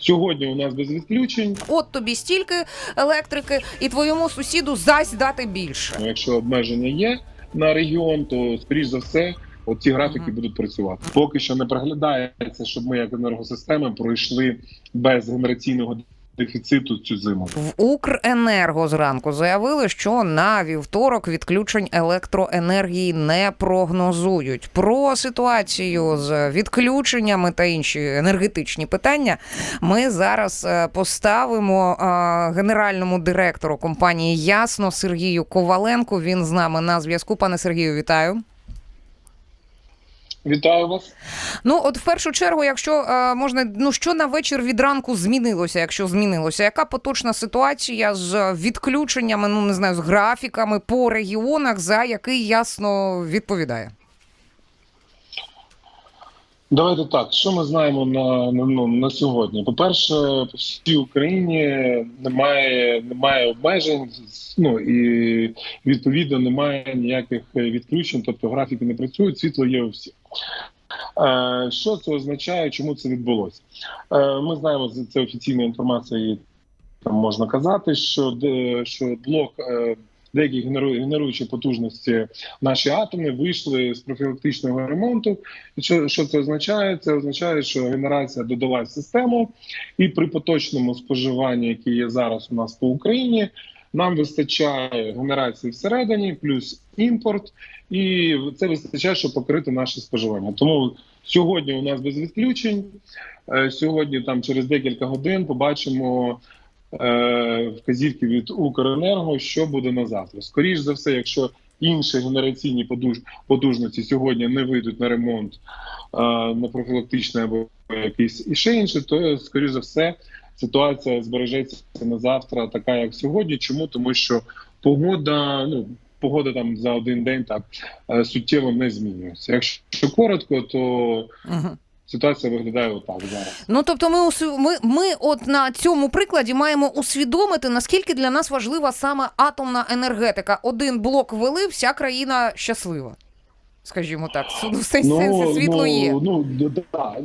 Сьогодні у нас без відключень. От тобі стільки електрики, і твоєму сусіду зась дати більше. Ну, Якщо обмеження є на регіон, то скоріш за все. От ці графіки Мгм. будуть працювати. Поки що не проглядається, щоб ми як енергосистеми пройшли без генераційного дефіциту цю зиму. В Укренерго зранку заявили, що на вівторок відключень електроенергії не прогнозують. Про ситуацію з відключеннями та інші енергетичні питання ми зараз е, поставимо е, генеральному директору компанії Ясно Сергію Коваленку. Він з нами на зв'язку. Пане Сергію, вітаю. Вітаю вас. Ну, от в першу чергу, якщо е, можна, ну що на вечір від ранку змінилося, якщо змінилося, яка поточна ситуація з відключеннями, ну не знаю, з графіками по регіонах, за який ясно відповідає? Давайте так. Що ми знаємо на, на, ну, на сьогодні? По-перше, по всій Україні немає, немає обмежень, ну і відповідно немає ніяких відключень, тобто графіки не працюють, світло є у всіх. Е, що це означає? Чому це відбулося? Е, ми знаємо, це офіційна інформація, там можна казати, що, що блок. Е, Деякі генеруючі потужності наші атоми вийшли з профілактичного ремонту. Що, що це означає? Це означає, що генерація додалась в систему, і при поточному споживанні, яке є зараз у нас по Україні, нам вистачає генерації всередині, плюс імпорт, і це вистачає, щоб покрити наше споживання. Тому сьогодні у нас без відключень. Е, Сьогодні, там через декілька годин, побачимо е, вказівки від Укренерго, що буде на завтра. Скоріш за все, якщо інші генераційні подуж- потужності сьогодні не вийдуть на ремонт е, на профілактичний або якийсь і ще інше, то скоріш за все ситуація збережеться на завтра, така як сьогодні. Чому тому, що погода, ну погода там за один день так е, суттєво не змінюється. Якщо коротко, то Угу. ситуація виглядає отак зараз. Ну тобто, ми ми, ми от на цьому прикладі маємо усвідомити, наскільки для нас важлива саме атомна енергетика. Один блок ввели, вся країна щаслива. Скажімо так, ну, в сенсі сенсі світло ну, є. Ну да.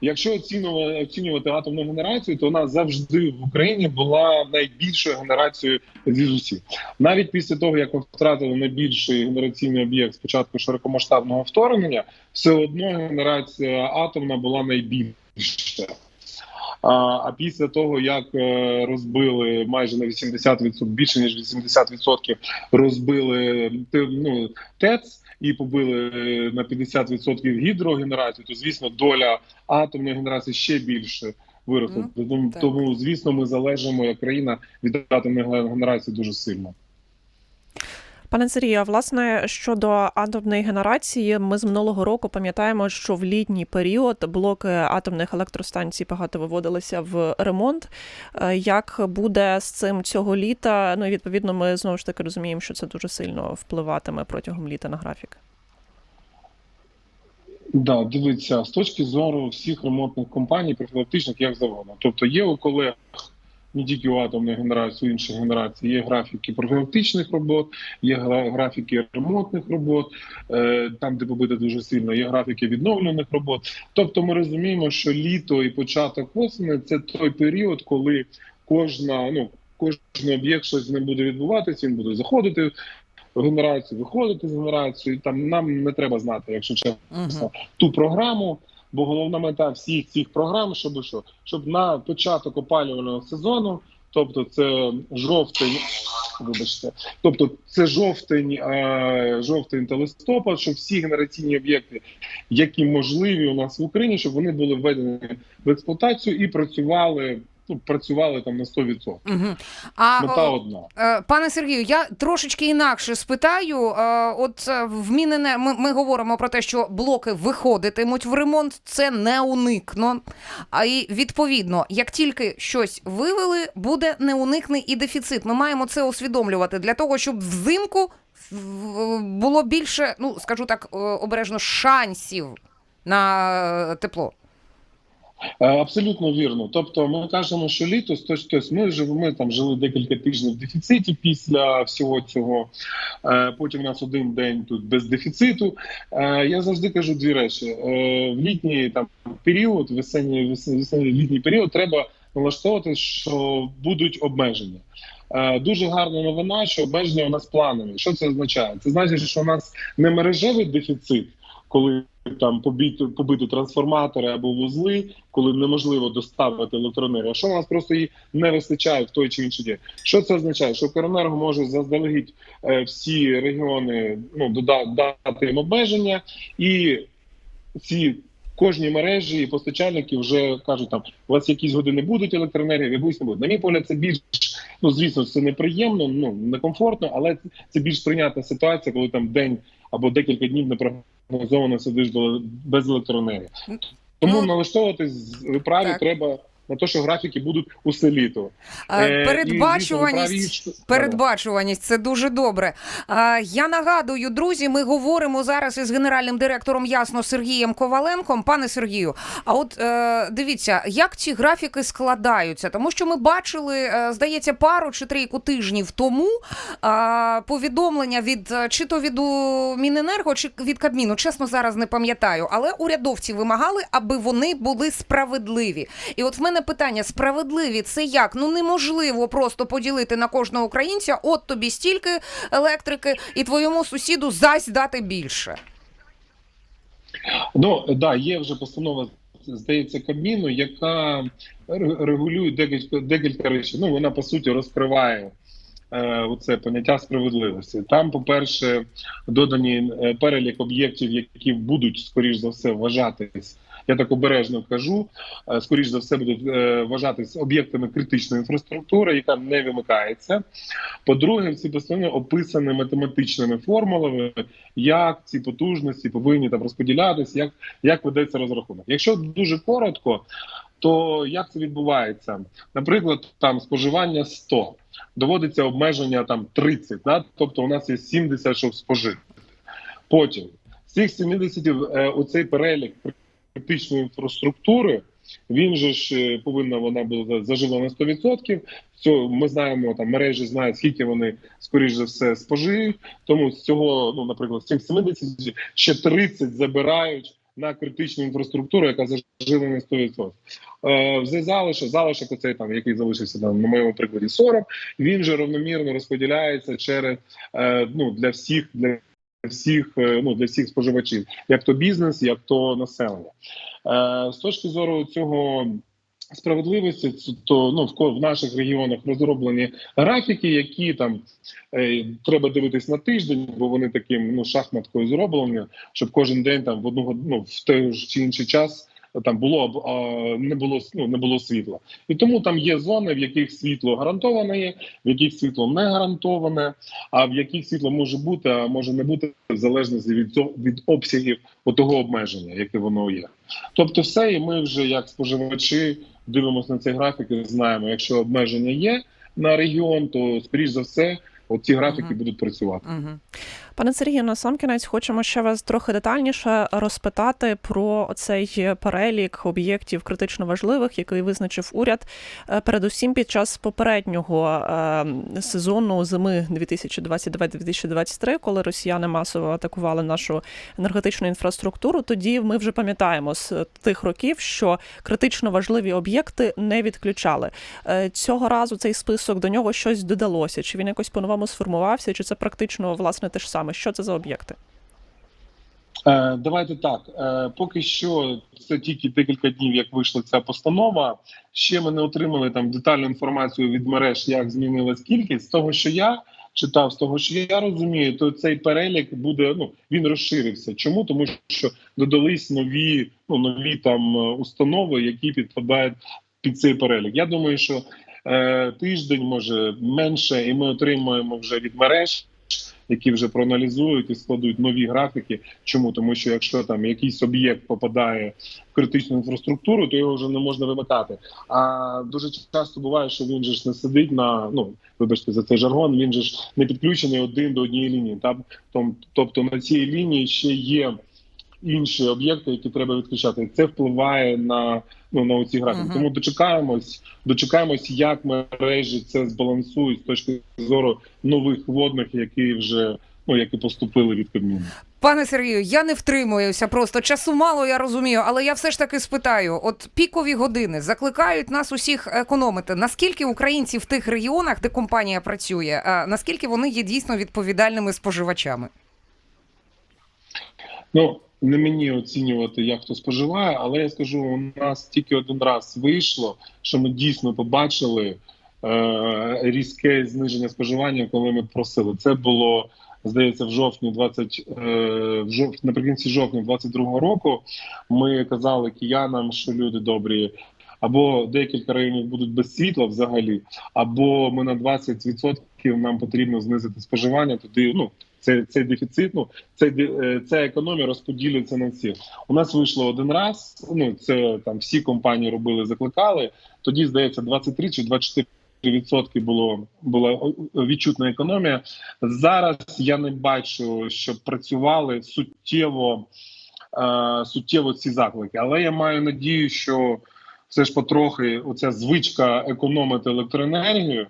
Якщо оцінювати, оцінювати атомну генерацію, то вона завжди в Україні була найбільшою генерацією зі усіх. Навіть після того, як ми втратили найбільший генераційний об'єкт спочатку широкомасштабного вторгнення, все одно генерація атомна була найбільша. А, а після того, як е, розбили майже на 80%, більше ніж 80% розбили ну, ТЕЦ і побили е, на 50% гідрогенерацію, то звісно доля атомної генерації ще більше виросла. Тому, тому, звісно, ми залежимо як країна від атомної генерації дуже сильно. Пане Сергію, власне щодо атомної генерації, ми з минулого року пам'ятаємо, що в літній період блоки атомних електростанцій багато виводилися в ремонт. Е, Як буде з цим цього літа? Ну і відповідно, ми знову ж таки розуміємо, що це дуже сильно впливатиме протягом літа на графік. Да, дивіться, з точки зору всіх ремонтних компаній, профілактичних, як завгодно. Тобто є у колег не тільки у атомної генерації, у інших генерацій, є графіки профілактичних робот, є гра- графіки ремонтних робот, е, там, де побито дуже сильно, є графіки відновлених робот. Тобто ми розуміємо, що літо і початок осені це той період, коли кожна, ну, кожен об'єкт щось не буде відбуватися, він буде заходити в генерацію, виходити з генерації. Там нам не треба знати, якщо чесно Угу. ту програму. Бо головна мета всіх цих програм, щоб що, щоб на початок опалювального сезону, тобто це жовтень, вибачте, тобто це жовтень, е, жовтень та листопад, щоб всі генераційні об'єкти, які можливі у нас в Україні, щоб вони були введені в експлуатацію і працювали, ну працювали там на 100%. Угу. А Мета одна. Е, Пане Сергію, я трошечки інакше спитаю. Е, От е, в Мінене ми, ми говоримо про те, що блоки виходитимуть в ремонт, це не уникно. А і відповідно, як тільки щось вивели, буде неуникний і дефіцит. Ми маємо це усвідомлювати для того, щоб взимку було більше, ну скажу так обережно, шансів на тепло. Е, Абсолютно вірно. Тобто, ми кажемо, що літо тобто ми вже ми там жили декілька тижнів в дефіциті після всього цього. Е, Потім у нас один день тут без дефіциту. Е, Я завжди кажу дві речі: в літній там період, весенній весенній літній період, треба налаштовувати, що будуть обмеження. Дуже гарна новина, що обмеження у нас планові. Що це означає? Це значить, що у нас не мережевий дефіцит, коли там побито, побито трансформатори або вузли, коли неможливо доставити електроенергію. Що у нас просто її не вистачає в той чи інший день? Що це означає? Що Укренерго може заздалегідь е, всі регіони ну дати їм обмеження, і ці кожні мережі і постачальники вже кажуть, там у вас якісь години будуть електроенергії, якусь не буде. На мій погляд, це більш ну звісно, це неприємно, ну некомфортно, але це більш прийнятна ситуація, коли там день або декілька днів не прогнозовано сидиш без електроенергії. Тому Ну, налаштовуватись ви праві так. треба на те, що графіки будуть усе літо. Е, Е, Передбачуваність. Передбачуваність це дуже добре. Я нагадую, друзі, ми говоримо зараз із генеральним директором ясно Сергієм Коваленком. Пане Сергію, а от е, дивіться, як ці графіки складаються? Тому що ми бачили, е, здається, пару чи трійку тижнів тому е, повідомлення від е, чи то від Міненерго, чи від Кабміну. Чесно, зараз не пам'ятаю, але урядовці вимагали, аби вони були справедливі. І от в мене питання: справедливі це як? Ну неможливо просто поділити на кожного українця. От тобі стільки електрики, і твоєму сусіду зась дати більше. Ну да, є вже постанова, здається, Кабміну, яка регулює декілька декілька речей. Ну вона по суті розкриває е, оце поняття справедливості. Там, по-перше, додані е, перелік об'єктів, які будуть скоріш за все вважатись. Я так обережно кажу, е, скоріш за все будуть е, вважатись об'єктами критичної інфраструктури, яка не вимикається. По-друге, в цій постанові описані математичними формулами, як ці потужності повинні там розподілятися, як, як ведеться розрахунок. Якщо дуже коротко, то як це відбувається? Наприклад, там споживання 100, доводиться обмеження там 30, да? тобто у нас є 70, щоб спожити. Потім з цих 70 е, оцей перелік критичної інфраструктури. Він же ж е, повинна вона була зажила на 100%. Цього ми знаємо, там мережі знають, скільки вони скоріш за все спожиють. Тому з цього, ну наприклад, з цих 70 ще 30 забирають на критичну інфраструктуру, яка зажила на 100%. Е, вже залишок, залишок оцей там, який залишився там на моєму прикладі 40, він же равномірно розподіляється через е, ну для всіх для. Всіх е, ну для всіх споживачів, як то бізнес, як то населення. Е, з точки зору цього справедливості, то ну в в наших регіонах розроблені графіки, які там е, треба дивитись на тиждень, бо вони таким ну шахматкою зроблені, щоб кожен день там в одну ну, в той чи інший час. Там було а, не було ну, не було світла, і тому там є зони, в яких світло гарантоване є, в яких світло не гарантоване, а в яких світло може бути, а може не бути в залежності від цього- від обсягів того обмеження, яке воно є. Тобто, все, і ми вже як споживачі дивимося на цей графік і знаємо, якщо обмеження є на регіон, то скоріш за все, ці графіки Мгм. будуть працювати. Угу. Пане Сергію, на сам кінець хочемо ще вас трохи детальніше розпитати про цей перелік об'єктів критично важливих, який визначив уряд, е, передусім під час попереднього е, сезону зими 2022-2023, коли росіяни масово атакували нашу енергетичну інфраструктуру. Тоді ми вже пам'ятаємо з тих років, що критично важливі об'єкти не відключали. Е, Цього разу цей список до нього щось додалося. Чи він якось по-новому сформувався, чи це практично власне те ж саме? Що це за об'єкти? Е, давайте так. Е, поки що це тільки декілька днів, як вийшла ця постанова. Ще ми не отримали там детальну інформацію від мереж, як змінилась кількість. З того, що я читав, з того, що я розумію, то цей перелік буде ну він розширився. Чому? Тому що додались нові, ну нові там е, установи, які підпадають під цей перелік. Я думаю, що е, тиждень може менше, і ми отримаємо вже від мереж. Які вже проаналізують і складуть нові графіки. Чому тому, що якщо там якийсь об'єкт попадає в критичну інфраструктуру, то його вже не можна вимикати. А дуже часто буває, що він же ж не сидить на ну вибачте за цей жаргон. Він же ж не підключений один до однієї лінії. Там тобто на цій лінії ще є інші об'єкти, які треба відключати. Це впливає на ну на ці графіки. Мгм. Тому дочекаємось, дочекаємось, як мережі це збалансують з точки зору нових водних, які вже ну які поступили від Кабміну. Пане Сергію, я не втримуюся просто часу мало, я розумію, але я все ж таки спитаю: от пікові години закликають нас усіх економити. Наскільки українці в тих регіонах, де компанія працює, а наскільки вони є дійсно відповідальними споживачами? Ну не мені оцінювати, як хто споживає, але я скажу, у нас тільки один раз вийшло, що ми дійсно побачили е, різке зниження споживання, коли ми просили. Це було здається в жовтні 20, е, в жов... наприкінці жовтня 22 року. Ми казали киянам, що люди добрі. Або декілька районів будуть без світла взагалі, або ми на 20% нам потрібно знизити споживання. Тоді ну це цей дефіцит. Ну це е, ця економія розподілюється на всіх. У нас вийшло один раз. Ну це там всі компанії робили, закликали. Тоді здається, 23 чи 24 Відсотки було була відчутна економія. Зараз я не бачу, щоб працювали суттєво е, суттєво ці заклики. Але я маю надію, що все ж потрохи оця звичка економити електроенергію.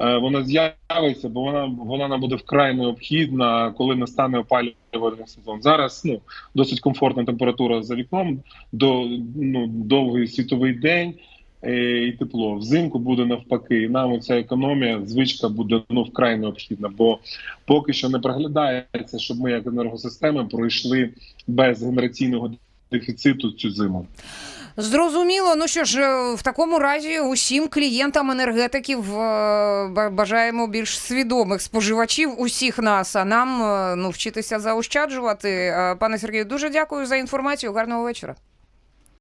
Е, Вона з'явиться, бо вона вона нам буде вкрай необхідна, коли настане опалювальний сезон. Зараз ну досить комфортна температура за вікном, до ну довгий світовий день е, і тепло. Взимку буде навпаки. І нам ця економія, звичка буде ну вкрай необхідна, бо поки що не проглядається, щоб ми як енергосистеми пройшли без генераційного дефіциту цю зиму. Зрозуміло. Ну що ж, е, в такому разі усім клієнтам енергетиків е, бажаємо більш свідомих споживачів усіх нас. А нам е, ну вчитися заощаджувати. Пане Сергію, дуже дякую за інформацію. Гарного вечора.